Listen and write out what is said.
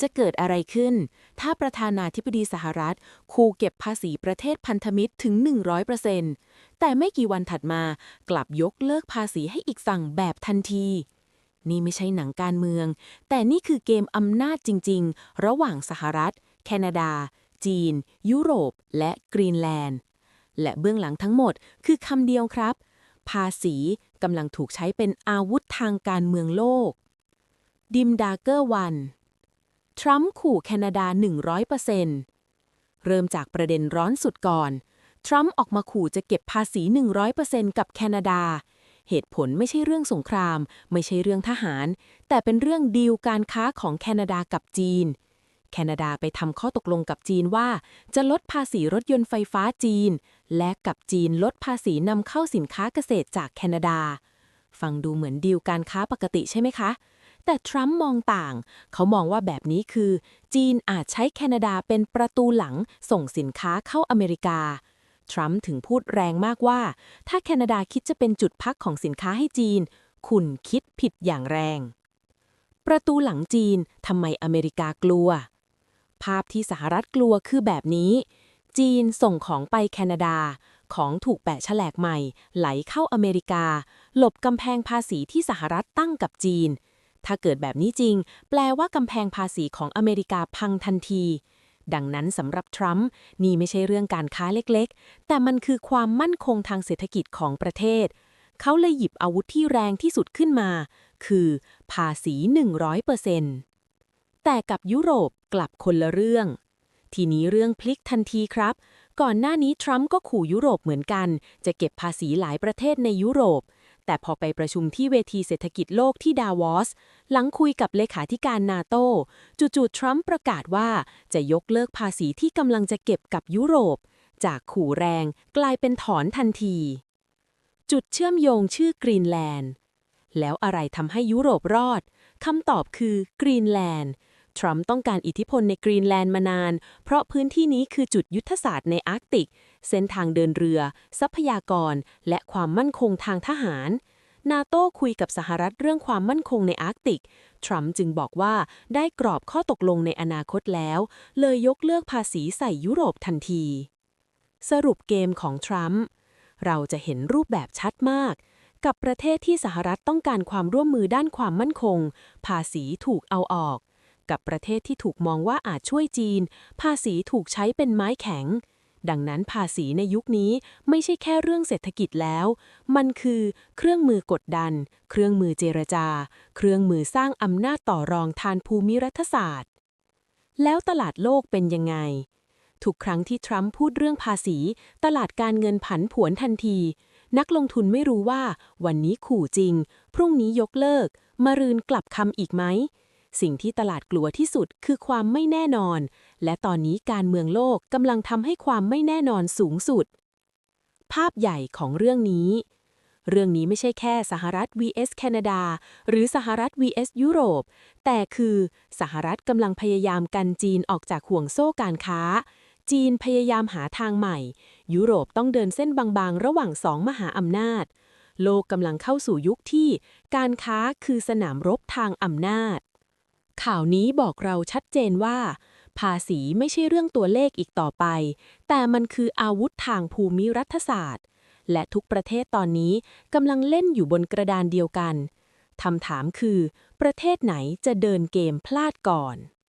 จะเกิดอะไรขึ้น ถ้าประธานาธิบดีสหรัฐ คูเก็บภาษีประเทศพันธมิตรถึง 100%แต่ไม่กี่วันถัดมากลับยกเลิกภาษีให้อีกฝั่งแบบทันที นี่ไม่ใช่หนังการเมือง แต่นี่คือเกมอำนาจจริง ๆ ระหว่างสหรัฐ แคนาดา จีน ยุโรป และกรีนแลนด์ และเบื้องหลังทั้งหมดคือคำเดียวครับ ภาษีกำลังถูกใช้เป็นอาวุธทางการเมืองโลกดิมดาเกอร์วัน ทรัมป์ขู่แคนาดา 100%เริ่มจากประเด็นร้อนสุดก่อน ทรัมป์ออกมาขู่จะเก็บภาษี 100%กับแคนาดา เหตุผลไม่ใช่เรื่องสงคราม ไม่ใช่เรื่องทหาร แต่เป็นเรื่องดีลการค้าของแคนาดากับจีน แคนาดาไปทำข้อตกลงกับจีนว่า จะลดภาษีรถยนต์ไฟฟ้าจีน และกับจีนลดภาษีนำเข้าสินค้าเกษตรจากแคนาดา ฟังดูเหมือนดีลการค้าปกติใช่ไหมคะ แต่ทรัมป์มองต่าง เขามองว่าแบบนี้คือ จีนอาจใช้แคนาดาเป็นประตูหลังส่งสินค้าเข้าอเมริกา ทรัมป์ถึงพูดแรงมากว่า ถ้าแคนาดาคิดจะเป็นจุดพักของสินค้าให้จีน คุณคิดผิดอย่างแรง ประตูหลังจีนทำไมอเมริกากลัว ภาพที่สหรัฐกลัวคือแบบนี้ จีนส่งของไปแคนาดาของถูกแปะฉลกใหม่ ไหลเข้าอเมริกา หลบกำแพงภาษีที่สหรัฐตั้งกับจีน ถ้าเกิดแบบนี้จริง แปลว่ากำแพงภาษีของอเมริกาพังทันที ดังนั้นสำหรับทรัมป์นี่ไม่ใช่เรื่องการค้าเล็กๆ แต่มันคือความมั่นคงทางเศรษฐกิจของประเทศ เขาเลยหยิบอาวุธที่แรงที่สุดขึ้นมา คือภาษี 100%แต่กับยุโรปกลับคนละเรื่อง ทีนี้เรื่องพลิกทันทีครับ ก่อนหน้านี้ทรัมป์ก็ขู่ยุโรปเหมือนกัน จะเก็บภาษีหลายประเทศในยุโรป แต่พอไปประชุมที่เวทีเศรษฐกิจโลกที่ดาวอส หลังคุยกับเลขาธิการนาโตจู่ๆทรัมป์ประกาศว่าจะยกเลิกภาษีที่กำลังจะเก็บกับยุโรป จากขู่แรงกลายเป็นถอนทันที จุดเชื่อมโยงชื่อกรีนแลนด์ แล้วอะไรทำให้ยุโรปรอดคำตอบคือกรีนแลนด์ ทรัมป์ต้องการอิทธิพลในกรีนแลนด์มานาน เพราะพื้นที่นี้คือจุดยุทธศาสตร์ในอาร์กติก เส้นทางเดินเรือ ทรัพยากร และความมั่นคงทางทหาร นาโต้คุยกับสหรัฐเรื่องความมั่นคงในอาร์กติก ทรัมป์จึงบอกว่าได้กรอบข้อตกลงในอนาคตแล้ว เลยยกเลิกภาษีใส่ยุโรปทันที สรุปเกมของทรัมป์เราจะเห็นรูปแบบชัดมากกับประเทศที่สหรัฐต้องการความร่วมมือด้านความมั่นคง ภาษีถูกเอาออก กับประเทศที่ถูกมองว่าอาจช่วยจีน ภาษีถูกใช้เป็นไม้แข็ง ดังนั้นภาษีในยุคนี้ไม่ใช่แค่เรื่องเศรษฐกิจแล้ว มันคือเครื่องมือกดดัน เครื่องมือเจรจา เครื่องมือสร้างอำนาจต่อรองทานภูมิรัฐศาสตร์ แล้วตลาดโลกเป็นยังไง ทุกครั้งที่ทรัมป์พูดเรื่องภาษี ตลาดการเงินผันผวนทันทีนักลงทุนไม่รู้ว่าวันนี้ขู่จริง พรุ่งนี้ยกเลิก มารืนกลับคำอีกไหม สิ่งที่ตลาดกลัวที่สุดคือความไม่แน่นอน และตอนนี้การเมืองโลกกำลังทำให้ความไม่แน่นอนสูงสุด ภาพใหญ่ของเรื่องนี้ เรื่องนี้ไม่ใช่แค่สหรัฐ vs แคนาดา หรือสหรัฐ vs ยุโรป แต่คือสหรัฐกำลังพยายามกันจีนออกจากห่วงโซ่การค้า จีนพยายามหาทางใหม่ ยุโรปต้องเดินเส้นบางๆ ระหว่างสองมหาอำนาจโลกกำลังเข้าสู่ยุคที่ การค้าคือสนามรบทางอำนาจ ข่าวนี้บอกเราชัดเจนว่า ภาษีไม่ใช่เรื่องตัวเลขอีกต่อไป แต่มันคืออาวุธทางภูมิรัฐศาสตร์ และทุกประเทศตอนนี้กำลังเล่นอยู่บนกระดานเดียวกันคำถามคือ ประเทศไหนจะเดินเกมพลาดก่อน